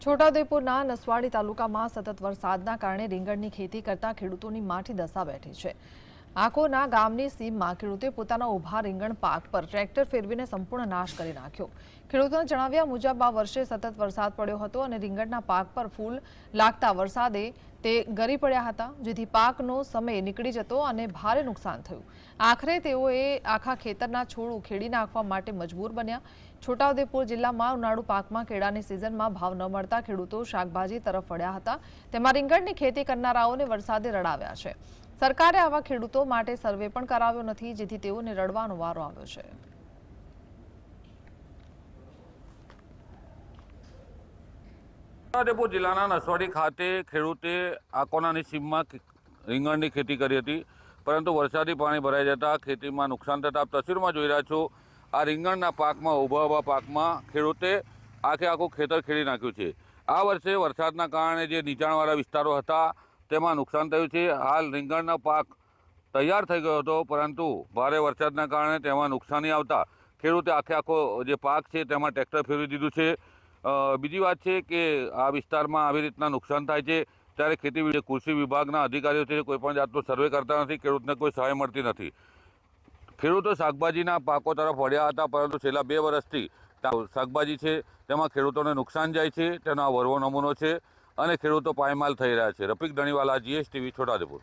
છોટાઉદેપુરના નસવાડી તાલુકામાં સતત વરસાદના કારણે રીંગણની ખેતી કરતા ખેડૂતોની માઠી દશા બેઠી છે. આકોના ગામની સીમમાં ખેડૂતે પોતાના ઊભા રીંગણ પાક પર ટ્રેક્ટર ફેરવીને સંપૂર્ણ નાશ કરી નાખ્યો. ખેડૂતોના જણાવ્યા મુજબ, આ વર્ષે સતત વરસાદ પડ્યો હતો અને રીંગણના પાક પર ફૂલ લાગતા વરસાદે તે ગરી પડ્યા હતા, જેથી પાકનો સમય નીકળી જતો અને ભારે નુકસાન થયું. આખરે તેઓએ આખા ખેતરના છોડ ઉખેડી નાખવા માટે મજબૂર બન્યા. છોટાઉદેપુર જિલ્લામાં ઉનાળુ પાકમાં કેળાની સિઝનમાં ભાવ ન મળતા ખેડૂતો શાકભાજી તરફ વળ્યા હતા. તેમાં રીંગણની ખેતી કરનારાઓને વરસાદે રડાવ્યા છે. સરકારે આવા ખેડૂતો માટે સર્વે પણ કરાવ્યો નથી, જેથી તેઓને રડવાનો વારો આવ્યો છે. છોટાઉદેપુર જિલ્લાના નસવાડી ખાતે ખેડૂતે આકોનાની સીમમાં રીંગણની ખેતી કરી હતી. પરંતુ વરસાદી પાણી ભરાઈ જતા ખેતીમાં નુકસાન થતા તસવીરમાં જોઈ રહ્યા છો, આ રીંગણના પાકમાં, ઊભા ઊભા પાકમાં ખેડૂતે આખે આખું ખેતર ખેડી નાખ્યું છે. આ વર્ષે વરસાદના કારણે જે નીચાણવાળા વિસ્તારો હતા તેમાં નુકસાન થયું છે. હાલ રીંગણનો પાક તૈયાર થઈ ગયો હતો, પરંતુ ભારે વરસાદના કારણે તેમાં નુકસાની આવતા. ખેડૂતે આખે આખો જે પાક છે તેમાં ટ્રેક્ટર ફેરવી દીધું છે. બીજી વાત છે કે આ વિસ્તારમાં આવી રીતના નુકસાન થાય છે, ત્યારે ખેતી કૃષિ વિભાગના અધિકારીઓ છે, કોઈ પણ જાતનો સર્વે કરતા નથી, ખેડૂતને કોઈ સહાય મળતી નથી. ખેડૂતો શાકભાજીના પાકો તરફ વળ્યા હતા, પરંતુ છેલ્લા બે વર્ષથી શાકભાજી છે, તેમાં ખેડૂતોને નુકસાન જાય છે, તેનો આ વરવો નમૂનો છે. અને ખેડૂતો પાયમાલ થઈ રહ્યા છે. રફીક ધણીવાલા જીએસટીવી છોટાઉદેપુર.